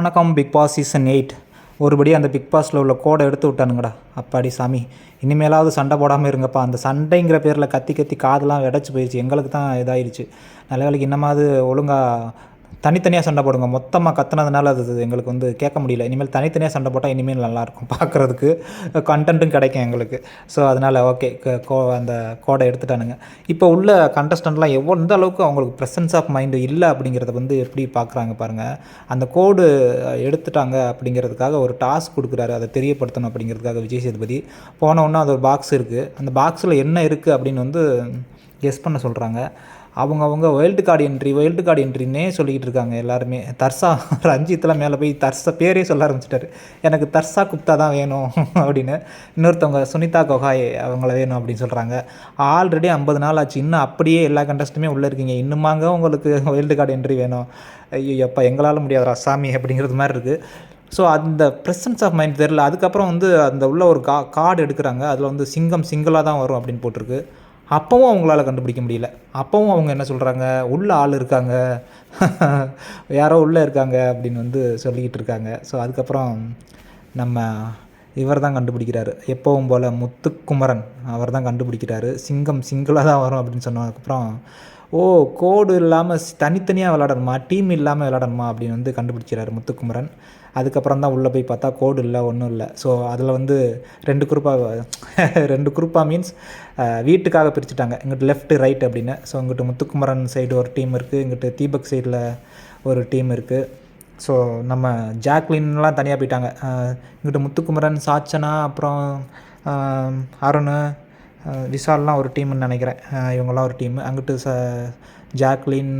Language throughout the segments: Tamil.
வணக்கம் பிக் பாஸ் சீசன் எயிட் ஒருபடி அந்த பிக் பாஸில் உள்ள கோடை எடுத்து விட்டானுங்கடா. அப்பாடி சாமி இனிமேலாவது சண்டை போடாமல் இருங்கப்பா. அந்த சண்டைங்கிற பேரில் கத்தி கத்தி காதெல்லாம் விடச்சி போயிடுச்சு எங்களுக்கு தான் இதாயிருச்சு. நல்ல வேலைக்கு இன்னமாவது ஒழுங்காக தனித்தனியாக சண்டை போடுங்க. மொத்தமாக கத்துனதுனால அது எங்களுக்கு வந்து கேட்க முடியல. இனிமேல் தனித்தனியாக சண்டை போட்டால் இனிமேல் நல்லாயிருக்கும் பார்க்குறதுக்கு. கண்டென்ட்டும் கிடைக்கும் எங்களுக்கு. ஸோ அதனால் ஓகே கோ அந்த கோடை எடுத்துட்டானுங்க. இப்போ உள்ள கண்டஸ்டண்ட்லாம் எவ்வளோ எந்த அளவுக்கு அவங்களுக்கு ப்ரெசன்ஸ் ஆஃப் மைண்டு இல்லை அப்படிங்கிறத வந்து எப்படி பார்க்குறாங்க பாருங்கள் அந்த கோடு எடுத்துட்டாங்க அப்படிங்கிறதுக்காக ஒரு டாஸ்க் கொடுக்குறாரு. அதை தெரியப்படுத்தணும் அப்படிங்கிறதுக்காக விஜய் சேதுபதி. போன உடனே அது ஒரு பாக்ஸ் இருக்குது அந்த பாக்ஸில் என்ன இருக்குது அப்படின்னு வந்து கெஸ் பண்ண சொல்கிறாங்க அவங்க அவங்க wild card entry wild card என்ட்ரின்னே சொல்லிக்கிட்டு இருக்காங்க எல்லாருமே. தர்சா ரஞ்சித்லாம் மேலே போய் தர்சா பேரே சொல்ல ஆரம்பிச்சிட்டாரு. எனக்கு தர்சா குப்தா தான் வேணும் அப்படின்னு இன்னொருத்தவங்க சுனிதா கொஹாய் அவங்கள வேணும் அப்படின்னு சொல்கிறாங்க ஆல்ரெடி ஐம்பது நாள் ஆச்சு. இன்னும் அப்படியே எல்லா கண்டஸ்ட்டுமே உள்ளே இருக்கீங்க. இன்னுமாங்க உங்களுக்கு வைல்டு கார்டு என்ட்ரி வேணும். ஐயோ எப்போ எங்களால் முடியாதுடா சாமி அப்படிங்கிறது மாதிரி இருக்குது ஸோ அந்த ப்ரெசன்ஸ் ஆஃப் மைண்ட் தெரில அதுக்கப்புறம் வந்து அந்த உள்ள ஒரு கா கார்டு எடுக்கிறாங்க. அதில் வந்து சிங்கம் சிங்கிளாக தான் வரும் அப்படின்னு போட்டிருக்கு. அப்பவும் அவங்களால கண்டுபிடிக்க முடியல. அப்போவும் அவங்க என்ன சொல்கிறாங்க உள்ள ஆள் இருக்காங்க. யாரோ உள்ளே இருக்காங்க. அப்படின்னு வந்து சொல்லிக்கிட்டு இருக்காங்க. ஸோ அதுக்கப்புறம் நம்ம இவர் தான் கண்டுபிடிக்கிறாரு. எப்பவும் போல் முத்துக்குமரன் அவர் தான் கண்டுபிடிக்கிறாரு. சிங்கம் சிங்கிளாக தான் வரும் அப்படின்னு சொன்னதுக்கப்புறம் ஓ கோடு இல்லாமல் தனித்தனியாக விளாடணுமா டீம் இல்லாமல் விளாடணுமா அப்படின்னு வந்து கண்டுபிடிக்கிறாரு முத்துக்குமரன். அதுக்கப்புறம் தான் உள்ளே போய் பார்த்தா கோடு இல்லை ஒன்றும் இல்லை. ஸோ அதில் வந்து ரெண்டு குரூப்பாக ரெண்டு குரூப்பாக மீன்ஸ் வீட்டுக்காக பிரிச்சுட்டாங்க. இங்கிட்டு லெஃப்ட் ரைட் அப்படின்னு. ஸோ இங்கிட்டு முத்துக்குமரன் சைடு ஒரு டீம் இருக்குது இங்கிட்டு தீபக் சைடில் ஒரு டீம் இருக்குது ஸோ நம்ம ஜாக்லின்லாம் தனியாக போயிட்டாங்க. இங்கிட்ட முத்துக்குமரன் சாச்சனா அப்புறம் அருண் விஷால்லாம் ஒரு டீம்னு நினைக்கிறேன். இவங்கெல்லாம் ஒரு டீம் அங்கிட்டு ச ஜாக்லின்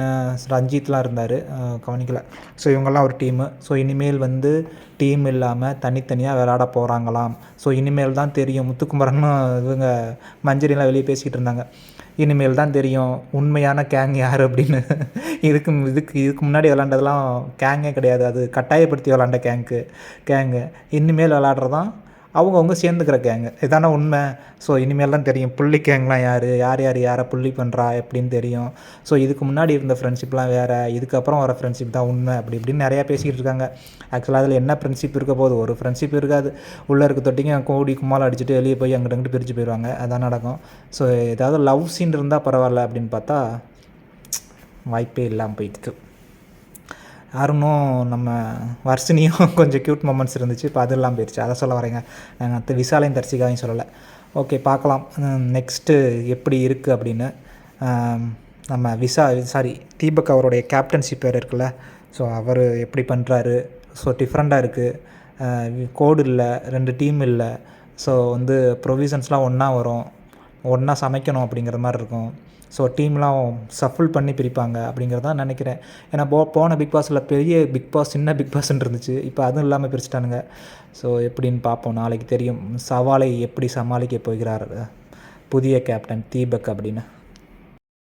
ரஞ்சித்லாம் இருந்தார். கவனிக்கல. ஸோ இவங்கெல்லாம் ஒரு டீமு ஸோ இனிமேல் வந்து டீம் இல்லாமல் தனித்தனியாக விளாட போகிறாங்களாம் ஸோ இனிமேல் தான் தெரியும். முத்துக்குமரன் இவங்க மஞ்சரிலாம் வெளியே பேசிக்கிட்டு இருந்தாங்க. இனிமேல் தான் தெரியும் உண்மையான கேங் யார் அப்படின்னு. இதுக்கு இதுக்கு இதுக்கு முன்னாடி விளாண்டதெல்லாம் கேங்கே கிடையாது. அது கட்டாயப்படுத்தி விளாண்ட கேங்கு கேங்கு இனிமேல் விளாட்றதான் அவங்கவுங்க சேர்ந்துக்கிற கேங்கு இதான உண்மை. ஸோ இனிமேல் தான் தெரியும் புள்ளி கேங்லாம் யார்? யார் யார் யாரை புள்ளி பண்ணுறா எப்படின்னு தெரியும். ஸோ இதுக்கு முன்னாடி இருந்த ஃப்ரெண்ட்ஷிப்லாம் வேறு. இதுக்கப்புறம் வர ஃப்ரெண்ட்ஷிப் தான் உண்மை. அப்படி இப்படின்னு நிறையா பேசிக்கிட்டு இருக்காங்க. ஆக்சுவலாக அதில் என்ன ஃப்ரெண்ட்ஷிப் இருக்க போது ஒரு ஃப்ரெண்ட்ஷிப் இருக்காது. உள்ளே இருக்க தொட்டிங்க கோடி கும்மால் அடிச்சுட்டு வெளியே போய் அங்கிட்ட அங்கிட்டு பிரித்து போயிடுவாங்க. அதான் நடக்கும். ஸோ ஏதாவது லவ் சீன் இருந்தால் பரவாயில்ல அப்படின்னு பார்த்தா வாய்ப்பே இல்லாமல் போயிடுச்சு அருணும் நம்ம வர்ஷினியும் கொஞ்சம் க்யூட் மூமெண்ட்ஸ் இருந்துச்சு. இப்போ அதெல்லாம் போயிடுச்சு அதை சொல்ல வரேங்க. நாங்கள் விசாலையும் தர்சிகாவையும் சொல்லலை. ஓகே பார்க்கலாம். நெக்ஸ்ட்டு எப்படி இருக்குது அப்படின்னு. நம்ம விசா சாரி தீபக் அவருடைய கேப்டன்ஷிப் பேர் இருக்குல்ல. ஸோ அவர் எப்படி பண்ணுறாரு ஸோ டிஃப்ரெண்ட்டாக இருக்குது கோடு இல்லை ரெண்டு டீம் இல்லை. ஸோ வந்து ப்ரொவிஷன்ஸ்லாம் ஒன்றா வரும். ஒன்றா சமைக்கணும் அப்படிங்கிற மாதிரி இருக்கும். ஸோ டீம்லாம் சஃபுல் பண்ணி பிரிப்பாங்க அப்படிங்கிறதான் நினைக்கிறேன். ஏன்னா போ போன பிக் பாஸில் பெரிய பிக் பாஸ் சின்ன பிக் பாஸ்ன்னு இருந்துச்சு. இப்போ அதுவும் இல்லாமல் பிரிச்சுட்டானுங்க. ஸோ எப்படின்னு பார்ப்போம். நாளைக்கு தெரியும். சவாலை எப்படி சமாளிக்க போகிறார் புதிய கேப்டன் தீபக் அப்படின்னு.